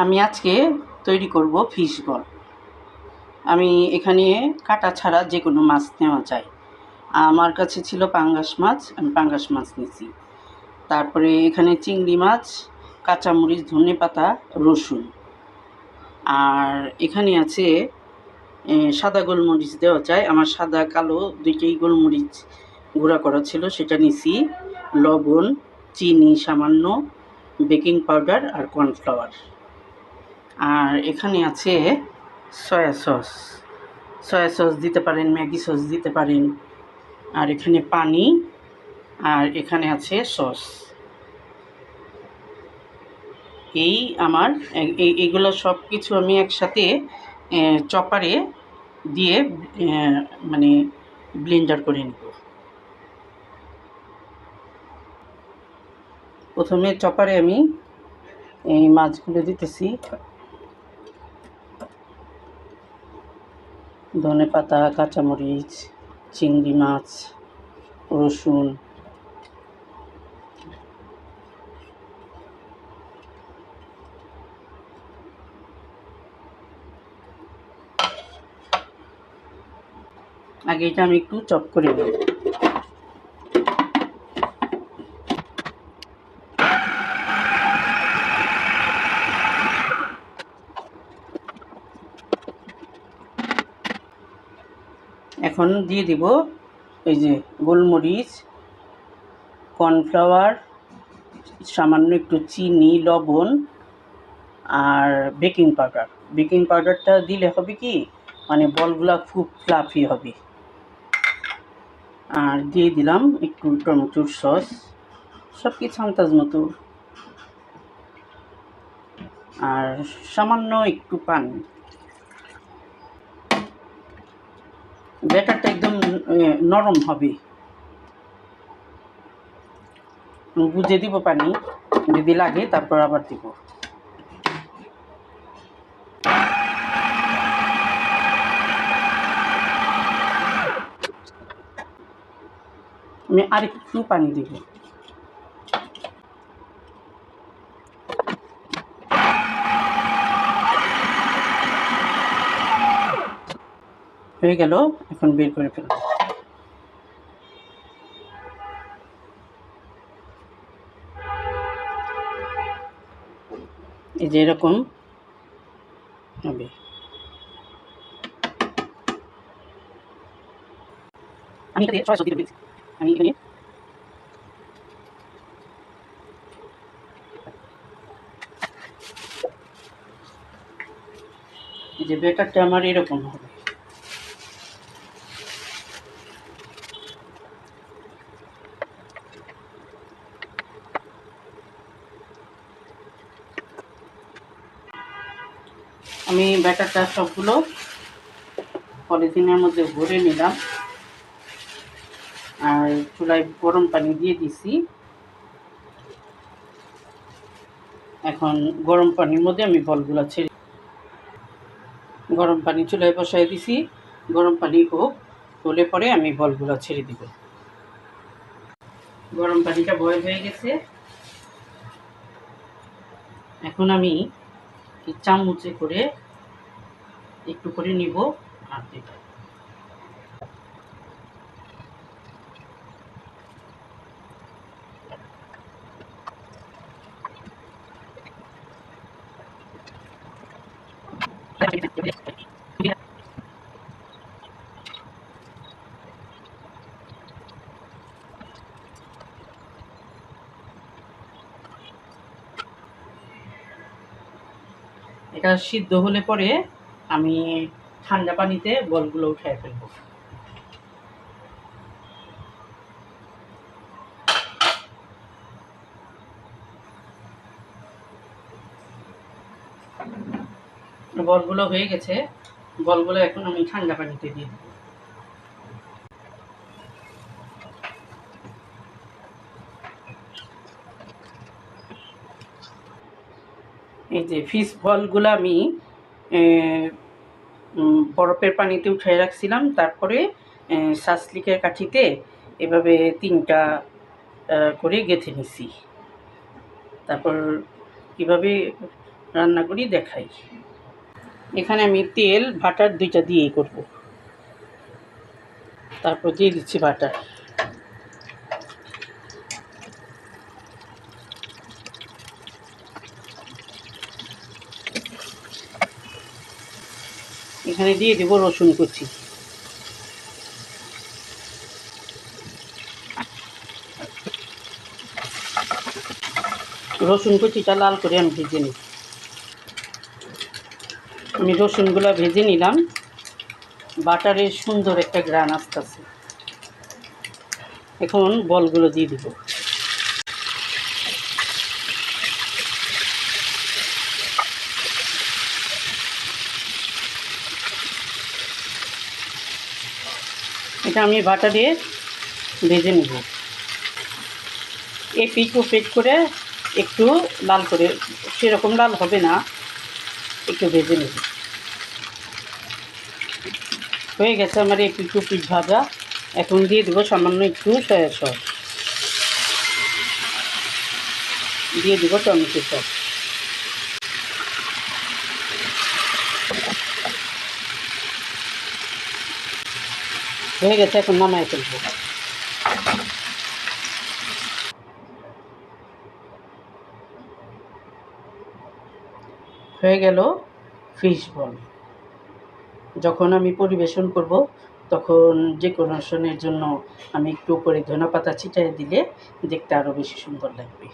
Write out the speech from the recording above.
আমি আজকে তৈরি করব ফিশ বল। আমি এখানে কাটা ছাড়া যে কোনো মাছ নেওয়া যায়। আমার কাছে ছিল পাঙ্গাস মাছ, আমি পাঙ্গাস মাছ নিয়েছি। তারপরে এখানে চিংড়ি মাছ, কাঁচামরিচ ধনে পাতা রসুন। আর এখানে আছে সাদা গোলমরিচ দেওয়া যায়। আমার সাদা, কালো দুইটাই গোলমরিচ গুঁড়া করা ছিল, সেটা নিছি লবণ, চিনি সামান্য, বেকিং পাউডার আর কর্নফ্লাওয়ার। আর এখানে আছে সয়া সস সয়া সস দিতে পারেন, ম্যাগি সস দিতে পারেন। আর এখানে পানি, আর এখানে আছে সস এই আমার এগুলো সব কিছু আমি একসাথে চপারে দিয়ে মানে ব্লেন্ডার করে নেব। প্রথমে চপারে আমি এই মাছগুলো দিতেছি। ধনে পাতা কাঁচামরিচ চিংড়ি মাছ রসুন। আগে এটা আমি একটু চপ করে নেব। এখন দিয়ে দিব এই যে গোলমরিচ, কর্নফ্লাওয়ার, সামান্য একটু চিনি, লবণ আর বেকিং পাউডার। বেকিং পাউডারটা দিলে হবে কি মানে বলগুলা খুব ফ্লাফি হবে। আর দিয়ে দিলাম একটু টমেটোর সস সব কিছু আন্দাজ মতো। আর সামান্য একটু পানি। ব্যাটারটা একদম নরম হবে। বুঝে দিব পানি, যদি লাগে তারপর আবার দিব। আমি আরেকটু পানি দিব। হয়ে গেল, এখন বের করে ফেলব এই যে এরকম হবে। আমি এখানে যে বেটারটা আমার এরকম হবে। আমি ব্যাটারটা সবগুলো পলিথিনের মধ্যে ভরে নিলাম। আর চুলায় গরম পানি দিয়ে দিছি। এখন গরম পানির মধ্যে আমি বলগুলো ছেড়ে গরম পানি চুলায় বসাই দিছি। গরম পানি হোক হলে পরে আমি বলগুলো ছেড়ে দিব। গরম পানিটা বয়েল হয়ে গেছে। এখন আমি এই চামচে করে একটু করে নিব আর দেব এটা সিদ্ধ হলে পরে আমি ঠান্ডা পানিতে বলগুলো উঠায় ফেলব। বলগুলো হয়ে গেছে, বলগুলো এখন আমি ঠান্ডা পানিতে দিয়ে দেবো। এই যে ফিশ বলগুলো আমি বরফের পানিতে উঠাই রাখছিলাম। তারপরে এ, সাসলিকের কাঠিতে এভাবে তিনটা করে গেঁথে নিছি। তারপর কীভাবে রান্না করি দেখাই। এখানে আমি তেল বাটার দুইটা দিয়েই করব। তারপর দিয়ে দিচ্ছি বাটার। এখানে দিয়ে দেবো রসুন কুচি। রসুন কুচিটা লাল করে আমি ভেজে নিই। আমি রসুনগুলো ভেজে নিলাম। বাটারের সুন্দর একটা গ্রান আসতেছে। এখন বলগুলো দিয়ে দিব। এটা আমি বাটা দিয়ে ভেজে নেব। এই পিঠ ও পেট করে একটু লাল করে, সেরকম লাল হবে না, একটু ভেজে নেব। হয়ে গেছে আমার এই পিঠু পিঠ ভাজা। এখন দিয়ে দেবো সামান্য একটু সয়া সস। দিয়ে দেবো টমেটো সস। হয়ে গেছে, এখন নামায় ফেলব। হয়ে গেল ফিশ বল যখন আমি পরিবেশন করব, তখন ডেকোরেশনের জন্য আমি একটু করে ধনে পাতা ছিটাই দিলে দেখতে আরও বেশি সুন্দর লাগবে।